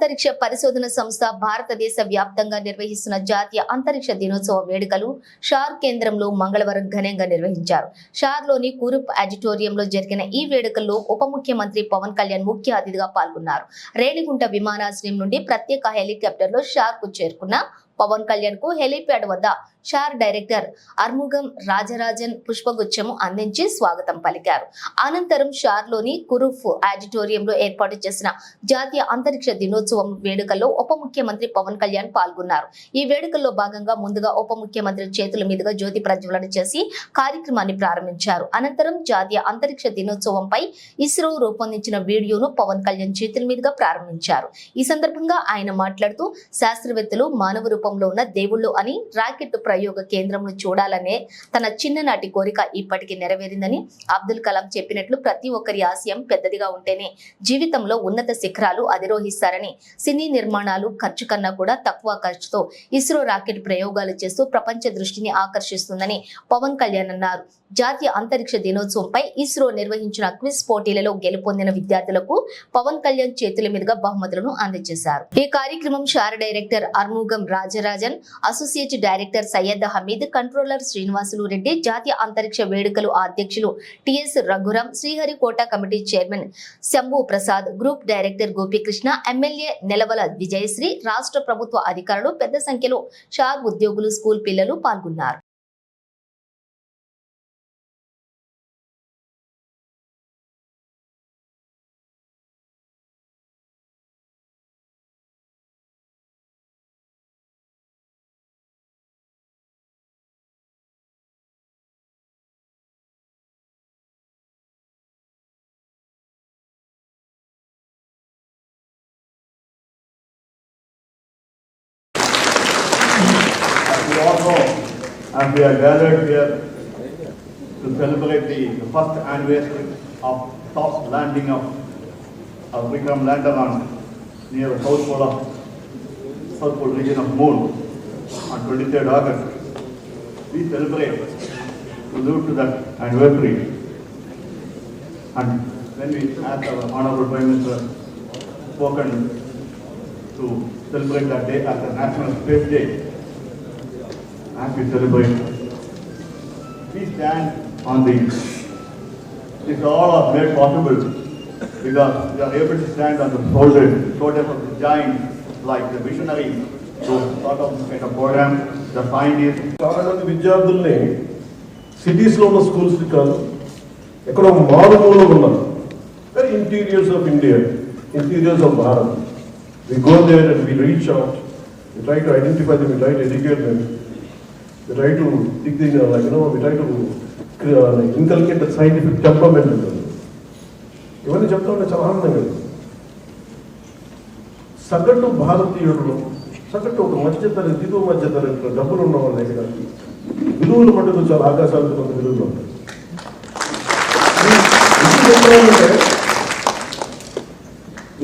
అంతరిక్ష పరిశోధన సంస్థ భారతదేశ వ్యాప్తంగా నిర్వహిస్తున్న జాతీయ అంతరిక్ష దినోత్సవ వేడుకలు షార్ కేంద్రంలో మంగళవారం ఘనంగా నిర్వహించారు. షార్లోని కురుప్ ఆడిటోరియంలో జరిగిన ఈ వేడుకల్లో ఉప ముఖ్యమంత్రి పవన్ కళ్యాణ్ ముఖ్య అతిథిగా పాల్గొన్నారు. రేణిగుంట విమానాశ్రయం నుండి ప్రత్యేక హెలికాప్టర్లో షార్కు చేరుకున్న పవన్ కళ్యాణ్కు హెలీప్యాడ్ వద్ద షార్ డైరెక్టర్ అర్ముగం రాజరాజన్ పుష్పగుచ్చము అందించి స్వాగతం పలికారు. అనంతరం షార్లోని కురుఫ్ ఆడిటోరియంలో ఏర్పాటు చేసిన జాతీయ అంతరిక్ష దినోత్సవం వేడుకల్లో ఉప ముఖ్యమంత్రి పవన్ కళ్యాణ్ పాల్గొన్నారు. ఈ వేడుకల్లో భాగంగా ముందుగా ఉప ముఖ్యమంత్రి చేతుల మీదుగా జ్యోతి ప్రజ్వలన చేసి కార్యక్రమాన్ని ప్రారంభించారు. అనంతరం జాతీయ అంతరిక్ష దినోత్సవంపై ఇస్రో రూపొందించిన వీడియోను పవన్ కళ్యాణ్ చేతుల మీదుగా ప్రారంభించారు. ఈ సందర్భంగా ఆయన మాట్లాడుతూ శాస్త్రవేత్తలు మానవ రూపంలో ఉన్న దేవుళ్ళు అని రాకెట్ ప్రయోగ కేంద్రంను చూడాలనే తన చిన్ననాటి కోరిక ఇప్పటికీ నెరవేరిందని అబ్దుల్ కలాం చెప్పినట్లు ప్రతి ఒక్కరి ఆశయం పెద్దదిగా ఉంటేనే జీవితంలో ఉన్నత శిఖరాలు అధిరోహిస్తారని సినీ నిర్మాణాలు ఖర్చు కన్నా కూడా తక్కువ ఖర్చుతో ఇస్రో రాకెట్ ప్రయోగాలు చేస్తూ ప్రపంచ దృష్టిని ఆకర్షిస్తుందని పవన్ కళ్యాణ్ అన్నారు. జాతీయ అంతరిక్ష దినోత్సవంపై ఇస్రో నిర్వహించిన క్విజ్ పోటీలలో గెలుపొందిన విద్యార్థులకు పవన్ కళ్యాణ్ చేతుల మీదుగా బహుమతులను అందజేశారు. ఈ కార్యక్రమం SHAR director Arumugam Rajarajan associate director Syed Hameed controller Srinivasulu Reddy జాతీయ అంతరిక్ష వేడుకలు అధ్యక్షులు TS Raghuram Sriharikota committee chairman Shambhu Prasad group director Gopikrishna MLA Nelavala Vijayasree రాష్ట్ర ప్రభుత్వ అధికారులు పెద్ద సంఖ్యలో షార్ ఉద్యోగులు స్కూల్ పిల్లలు పాల్గొన్నారు. And we are gathered here to celebrate the, the first anniversary of soft landing of, of Vikram lander on near the south pole of, south pole region of moon on 23rd August. We celebrate to live to that anniversary. And when we asked our honorable Prime Minister spoken to celebrate that day as a National Space Day, as we celebrate. We stand on the, this all are made possible because we are able to stand on the shoulders, shoulders of the giants like the visionaries, those sort of kind of program, the scientists, చాలా మంది విద్యార్థుల్ని సిటీస్లో ఉన్న schools కాదు ఎక్కడో మారుమూలలో ఉన్నారు very interiors of India interiors of Bharat we go there and we reach out we try to identify them we try to educate them we uh, like, you know, we try to uh, like, inculcate the scientific temperament in ఉంటుంది ఇవన్నీ చెప్తా ఉంటే చాలా ఆనందంగా ఉంది. సగటు భారతీయుడు సగటు ఒక మధ్య తరగతి దిగువ మధ్య తరగతి డబ్బులు ఉన్న వాళ్ళ దగ్గర విలువలు మటుకు చాలా ఆకాశాలకు కొంత విలువలు ఉంటాయి.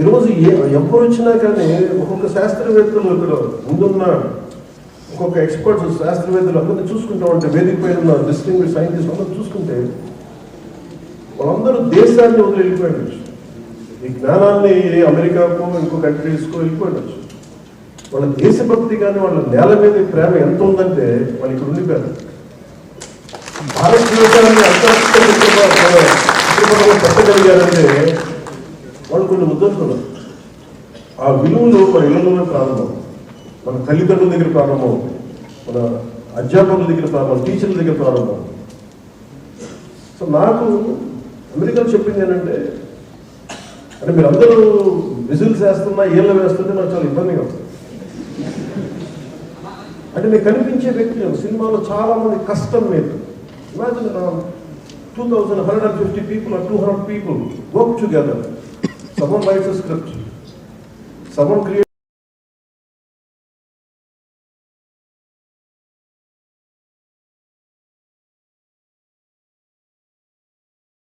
ఈరోజు ఏ ఎవరు వచ్చినా కానీ ఒక్కొక్క శాస్త్రవేత్తలు ఇక్కడ ముందున్న ఒక్కొక్క ఎక్స్పర్ట్స్ శాస్త్రవేత్తలు అందరినీ చూసుకుంటూ ఉంటే వేదిక పైన ఉన్న డిస్టింగ్ సైంటిస్ట్ అందరూ చూసుకుంటే వాళ్ళందరూ దేశాన్ని వదిలి వెళ్ళిపోయారు. ఈ జ్ఞానాన్ని అమెరికాకో ఇంకో కంట్రీస్కో వెళ్ళిపోయిండొచ్చు వాళ్ళ దేశభక్తి కానీ వాళ్ళ నేల మీద ప్రేమ ఎంత ఉందంటే వాళ్ళు ఇక్కడ ఉండిపోయారు. భారతదేశాన్ని అంతర్గతంగా పెట్టగలిగారంటే వాళ్ళు కొన్ని ఉద్దేశాలు ఆ విలువలు మన ఇళ్ళలోనే ప్రారంభం మన తల్లిదండ్రుల దగ్గర ప్రారంభం మన అధ్యాపకుల దగ్గర ప్రారంభం టీచర్ల దగ్గర ప్రారంభం. సో నాకు అమెరికాలో చెప్పింది ఏంటంటే అంటే మీరు అందరూ విజిల్స్ వేస్తున్నా ఏళ్ళు వేస్తుంటే నాకు చాలా ఇబ్బందిగా ఉంది అంటే మీకు కనిపించే వ్యక్తులు సినిమాలో చాలామంది కష్టం మీరు imagine two thousand hundred and fifty people or two hundred people work together someone writes script someone create